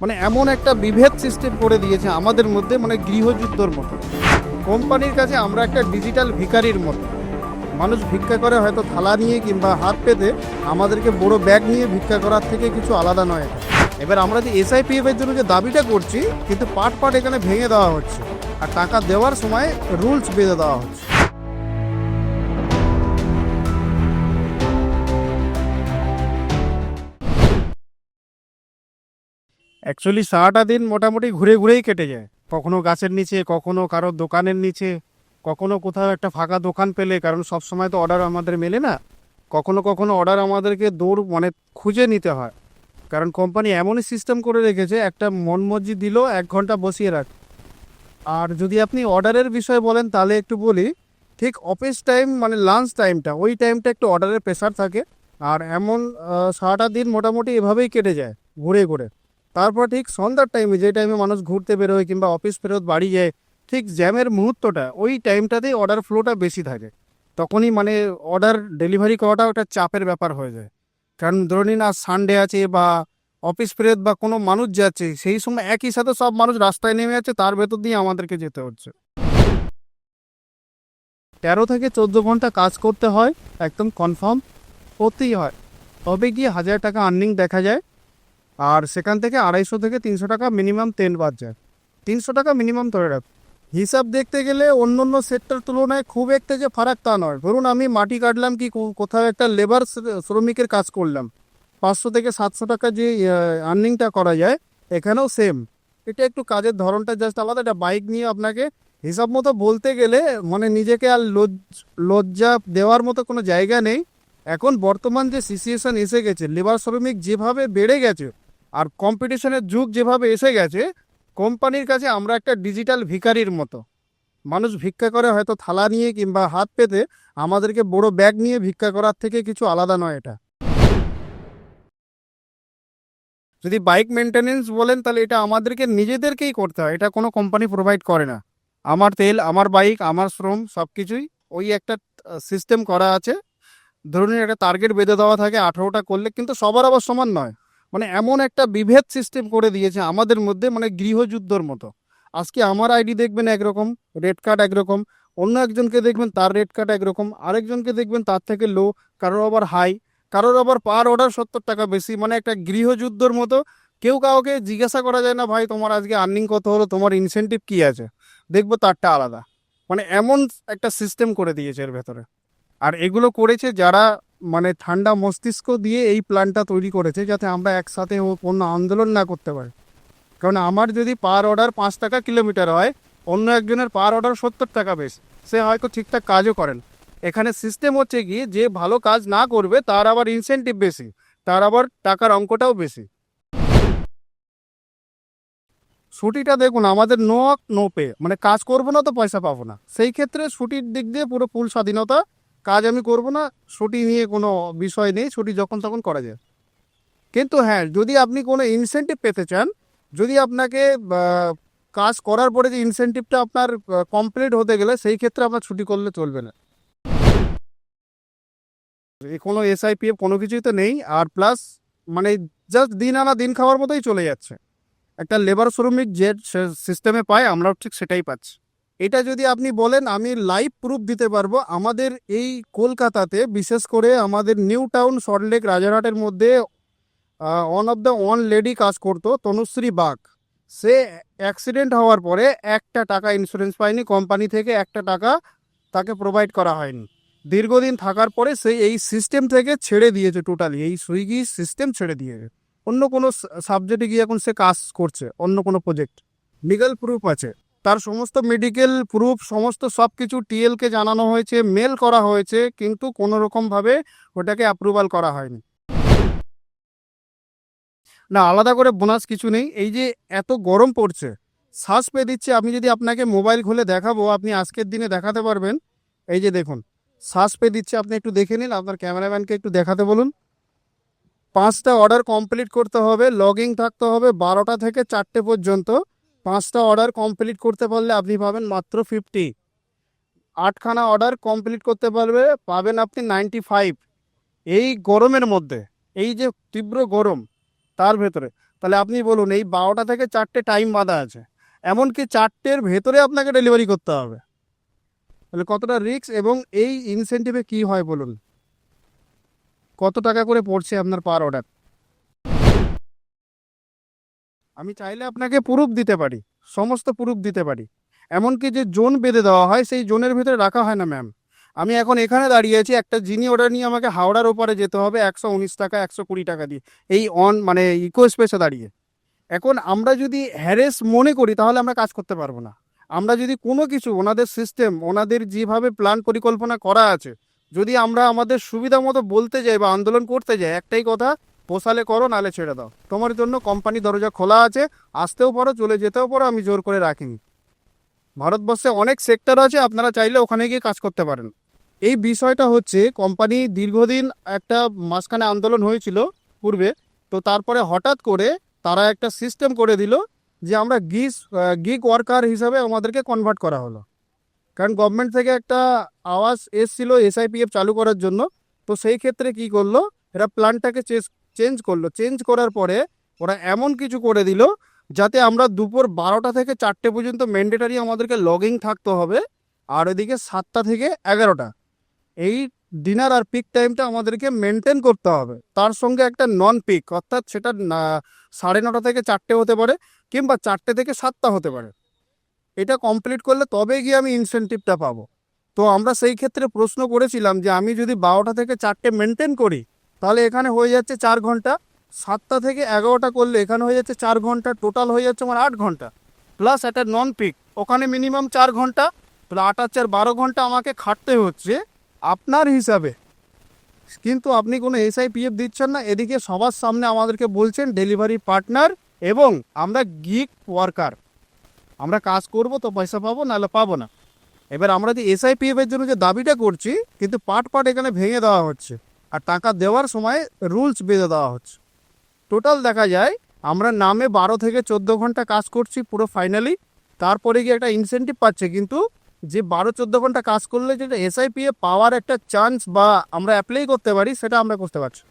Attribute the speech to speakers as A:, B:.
A: মানে এমন একটা বিভেদ সিস্টেম করে দিয়েছে আমাদের মধ্যে মানে গৃহযুদ্ধর মতো। কোম্পানির কাছে আমরা একটা ডিজিটাল ভিকারির মতো। মানুষ ভিক্ষা করে হয়তো থালা নিয়ে কিংবা হাত পেতে আমাদেরকে বড় ব্যাগ নিয়ে ভিক্ষা করার থেকে কিছু আলাদা নয়। এবার আমরা যে এসআইপিএফ এর জন্য যে দাবিটা করছি, কিন্তু পার্ট পার্ট এখানে ভেঙে দেওয়া হচ্ছে। আর টাকা দেওয়ার সময় রুলস বেঁধে দেওয়া হচ্ছে। অ্যাকচুয়ালি সারাটা দিন মোটামুটি ঘুরে ঘুরেই কেটে যায়। কখনো গাছের নিচে, কখনো কারোর দোকানের নিচে, কখনো কোথাও একটা ফাঁকা দোকান পেলে, কারণ সব সময় তো অর্ডার আমাদের মেলে না। কখনো কখনো অর্ডার আমাদেরকে দৌড় মানে খুঁজে নিতে হয়। কারণ কোম্পানি এমনই সিস্টেম করে রেখেছে, একটা মন মর্জি দিল, এক ঘণ্টা বসিয়ে রাখ। আর যদি আপনি অর্ডারের বিষয়ে বলেন, তাহলে একটু বলি, ঠিক অফিস টাইম মানে লাঞ্চ টাইমটা ওই টাইমটা একটু অর্ডারের প্রেশার থাকে। আর এমন সারাটা দিন মোটামুটি এভাবেই কেটে যায়, ঘুরে ঘুরে। তারপর ঠিক সন্ধ্যার টাইমে যে টাইমে মানুষ ঘুরতে বেরোয় কিংবা অফিস ফেরত বাড়ি যায়, ঠিক জ্যামের মুহূর্তটা ওই টাইমটাতেই অর্ডার ফ্লোটা বেশি থাকে। তখনই মানে অর্ডার ডেলিভারি করাটাও একটা চাপের ব্যাপার হয়ে যায়। কারণ ধরে নিন আজ সানডে আছে বা অফিস ফেরত বা কোনো মানুষ যাচ্ছে, সেই সময় একই সাথে সব মানুষ রাস্তায় নেমে যাচ্ছে, তার ভেতর দিয়ে আমাদেরকে যেতে হচ্ছে। তেরো থেকে চোদ্দ ঘণ্টা কাজ করতে হয়, একদম কনফার্ম করতেই হয়। তবে গিয়ে হাজার টাকা আর্নিং দেখা যায়। আর সেখান থেকে আড়াইশো থেকে তিনশো টাকা মিনিমাম তেল বাদ যায়। তিনশো টাকা মিনিমাম ধরে রাখ। হিসাব দেখতে গেলে অন্য অন্য সেক্টর তুলনায় খুব একটা যে ফারাক তা নয়। ধরুন আমি মাটি কাটলাম কি কোথাও একটা লেবার শ্রমিকের কাজ করলাম। পাঁচশো থেকে সাতশো টাকা যে আর্নিংটা করা যায়, এখানেও সেম এটা একটু কাজের ধরনটা জাস্ট আলাদা। এটা বাইক নিয়ে আপনাকে হিসাব মতো বলতে গেলে মানে নিজেকে আর লজ্জ- লজ্জা দেওয়ার মতো কোনো জায়গা নেই। এখন বর্তমান যে সিচুয়েশন এসে গেছে লেবার শ্রমিক যেভাবে বেড়ে গেছে আর কম্পিটিশনের যুগ যেভাবে এসে গেছে কোম্পানির কাছে আমরা একটা ডিজিটাল ভিকারির মতো। মানুষ ভিক্ষা করে হয়তো থালা নিয়ে কিংবা হাত পেতে আমাদেরকে বড় ব্যাগ নিয়ে ভিক্ষা করার থেকে কিছু আলাদা নয় এটা। যদি বাইক মেনটেনেন্স বলেন তাহলে এটা আমাদেরকে নিজেদেরকেই করতে হয়, এটা কোনো কোম্পানি প্রোভাইড করে না। আমার তেল, আমার বাইক আমার শ্রম সব কিছুই ওই একটা সিস্টেম করা আছে। ধরুন একটা টার্গেট বেঁধে দেওয়া থাকে, আঠেরোটা করলে কিন্তু সবার আবার সমান নয়। মানে এমন একটা বিভেদ সিস্টেম করে দিয়েছে আমাদের মধ্যে মানে গৃহযুদ্ধর মতো। আজকে আমার আইডি দেখবেন একরকম রেড কার্ড একরকম, অন্য একজনকে দেখবেন তার রেড কার্ড একরকম, আরেকজনকে দেখবেন তার থেকে লো কারোর আবার হাই কারোর আবার পার অর্ডার সত্তর টাকা বেশি মানে একটা গৃহযুদ্ধর মতো। কেউ কাউকে জিজ্ঞাসা করা যায় না, ভাই, তোমার আজকে আর্নিং কত হলো? তোমার ইনসেন্টিভ কি আছে? দেখব তারটা আলাদা। মানে এমন একটা সিস্টেম করে দিয়েছে এর ভেতরে। আর এগুলো করেছে যারা মানে ঠান্ডা মস্তিষ্ক দিয়ে এই প্ল্যানটা তৈরি করেছে যাতে আমরা একসাথে কোনো আন্দোলন না করতে পারি। কারণ আমার যদি পার অর্ডার পাঁচ টাকা কিলোমিটার হয়, অন্য একজনের পার অর্ডার সত্তর টাকা বেশ, সে হয়তো ঠিকঠাক কাজও করেন। এখানে সিস্টেম হচ্ছে কি, যে ভালো কাজ না করবে, তার আবার ইনসেন্টিভ বেশি, তার আবার টাকার অঙ্কটাও বেশি। ছুটিটা দেখুন, আমাদের নো নো পে মানে কাজ করব না তো পয়সা পাবো না। সেই ক্ষেত্রে ছুটির দিক দিয়ে পুরো ফুল স্বাধীনতা কাজ আমি করব না, ছুটি নিয়ে কোনো বিষয় নেই, ছুটি যখন তখন করা যায়। কিন্তু হ্যাঁ যদি আপনি কোনো ইনসেন্টিভ পেতে চান, যদি আপনাকে কাজ করার পরে যে ইনসেন্টিভটা আপনার কমপ্লিট হতে গেলে সেই ক্ষেত্রে আপনার ছুটি করলে চলবে না। কোনো এসআইপিএফ কোনো কিছুই তো নেই, আর প্লাস মানে জাস্ট দিন আনা দিন খাওয়ার মতোই চলে যাচ্ছে। একটা লেবার শ্রমিক যে সিস্টেমে পায়, আমরাও ঠিক সেটাই পাচ্ছি। এটা যদি আপনি বলেন, আমি লাইভ প্রুফ দিতে পারব। আমাদের এই কলকাতাতে, বিশেষ করে আমাদের নিউ টাউন সল্টলেক রাজারহাটের মধ্যে one of the one lady কাজ করতো, তনুশ্রী বাঘ। সে অ্যাক্সিডেন্ট হওয়ার পরে একটা টাকা ইন্স্যুরেন্স পায়নি কোম্পানি থেকে একটা টাকা তাকে প্রোভাইড করা হয়নি। দীর্ঘদিন থাকার পরে সে এই সিস্টেম থেকে ছেড়ে দিয়েছে টোটালি এই সুইগি সিস্টেম ছেড়ে দিয়েছে। অন্য কোনো সাবজেক্টে গিয়ে এখন সে কাজ করছে, অন্য কোনো প্রজেক্ট লিগাল প্রুফ আছে। তার সমস্ত মেডিকেল প্রুফ সমস্ত সব কিছু টিএলকে জানানো হয়েছে মেল করা হয়েছে, কিন্তু কোনো রকমভাবে ওটাকে অ্যাপ্রুভাল করা হয়নি। না, আলাদা করে বোনাস কিছু নেই। এই যে এত গরম পড়ছে, শ্বাস পেয়ে দিচ্ছে, আমি যদি আপনাকে মোবাইল খুলে দেখাবো, আপনি আজকের দিনে দেখাতে পারবেন। এই যে দেখুন, শ্বাস পেয়ে দিচ্ছে, আপনি একটু দেখে নিন, আপনার ক্যামেরাম্যানকে একটু দেখাতে বলুন। পাঁচটা অর্ডার কমপ্লিট করতে হবে লগিং থাকতে হবে, বারোটা থেকে চারটে পর্যন্ত। পাঁচটা অর্ডার কমপ্লিট করতে পারলে আপনি পাবেন মাত্র ফিফটি আটখানা অর্ডার কমপ্লিট করতে পারবে, পাবেন আপনি নাইনটি ফাইভ এই গরমের মধ্যে, এই যে তীব্র গরম, তার ভেতরে। তাহলে আপনি বলুন, এই বারোটা থেকে চারটে টাইম বাঁধা আছে। এমনকি চারটের ভেতরে আপনাকে ডেলিভারি করতে হবে। তাহলে কতটা রিস্ক এবং এই ইনসেন্টিভে কি হয় বলুন? কত টাকা করে পড়ছে আপনার পার অর্ডার আমি চাইলে আপনাকে প্রুফ দিতে পারি, সমস্ত প্রুফ দিতে পারি। এমনকি যে জোন বেঁধে দেওয়া হয়, সেই জোনের ভিতরে রাখা হয় না ম্যাম আমি এখন এখানে দাঁড়িয়ে আছি, একটা জিনি অর্ডার নিয়ে আমাকে হাওড়ার ওপারে যেতে হবে, একশো উনিশ টাকা, একশো কুড়ি টাকা দিয়ে, এই অন মানে ইকো স্পেসে দাঁড়িয়ে। এখন আমরা যদি হ্যারেস মনে করি, তাহলে আমরা কাজ করতে পারব না। আমরা যদি কোনো কিছু, ওনাদের সিস্টেম ওনাদের যেভাবে প্ল্যান পরিকল্পনা করা আছে, যদি আমরা আমাদের সুবিধা মতো বলতে যাই বা আন্দোলন করতে যাই, একটাই কথা পোষালে করো, নালে ছেড়ে দাও। তোমার জন্য কোম্পানি দরজা খোলা আছে, আসতেও পারো, চলে যেতেও পারো, আমি জোর করে রাখিনি। ভারতবর্ষে অনেক সেক্টর আছে, আপনারা চাইলে ওখানে গিয়ে কাজ করতে পারেন। এই বিষয়টা হচ্ছে, কোম্পানি দীর্ঘদিন একটা মাঝখানে আন্দোলন হয়েছিল পূর্বে, তো তারপরে হঠাৎ করে তারা একটা সিস্টেম করে দিল যে আমরা গিস গিগ ওয়ার্কার হিসাবে আমাদেরকে কনভার্ট করা হলো। কারণ গভর্নমেন্ট থেকে একটা আওয়াজ এসছিল এসআইপিএফ চালু করার জন্য, তো সেই ক্ষেত্রে কি করল, এরা প্ল্যানটাকে চেঞ্জ করল। চেঞ্জ করার পরে ওরা এমন কিছু করে দিল যাতে আমরা দুপুর বারোটা থেকে চারটে পর্যন্ত ম্যান্ডেটারি আমাদেরকে লগিং থাকতে হবে আর ওইদিকে সাতটা থেকে এগারোটা। এই ডিনার আর পিক টাইমটা আমাদেরকে মেনটেন করতে হবে। তার সঙ্গে একটা নন পিক অর্থাৎ সেটা সাড়ে নটা থেকে চারটে হতে পারে কিংবা চারটে থেকে সাতটা হতে পারে। এটা কমপ্লিট করলে তবে গিয়ে আমি ইনসেনটিভটা পাবো। তো আমরা সেই ক্ষেত্রে প্রশ্ন করেছিলাম যে আমি যদি বারোটা থেকে চারটে মেনটেন করি তাহলে এখানে হয়ে যাচ্ছে চার ঘণ্টা। সাতটা থেকে এগারোটা করলে এখানে হয়ে যাচ্ছে চার ঘণ্টা। টোটাল হয়ে যাচ্ছে আমার আট ঘণ্টা। প্লাস একটা নন পিক ওখানে মিনিমাম চার ঘণ্টা। তাহলে আট আর চার, বারো ঘণ্টা আমাকে খাটতে হচ্ছে আপনার হিসাবে। কিন্তু আপনি কোনো এসআইপিএফ দিচ্ছেন না, এদিকে সবার সামনে আমাদেরকে বলছেন ডেলিভারি পার্টনার এবং আমরা গিক ওয়ার্কার আমরা কাজ করব তো পয়সা পাবো, নাহলে পাবো না। এবার আমরা যে এসআইপিএফ এর জন্য যে দাবিটা করছি, কিন্তু পার্ট পার্ট এখানে ভেঙে দেওয়া হচ্ছে। আর টাকা দেওয়ার সময় রুলস বেঁধে দেওয়া হচ্ছে টোটাল দেখা যায়, আমরা নামে বারো থেকে চোদ্দ ঘণ্টা কাজ করছি পুরো ফাইনালি তারপরে গিয়ে একটা ইনসেন্টিভ পাচ্ছে, কিন্তু যে বারো চোদ্দ ঘণ্টা কাজ করলে যেটা এসআইপিএ পাওয়ার একটা চান্স বা আমরা অ্যাপ্লাই করতে পারি, সেটা আমরা করতে পারছি।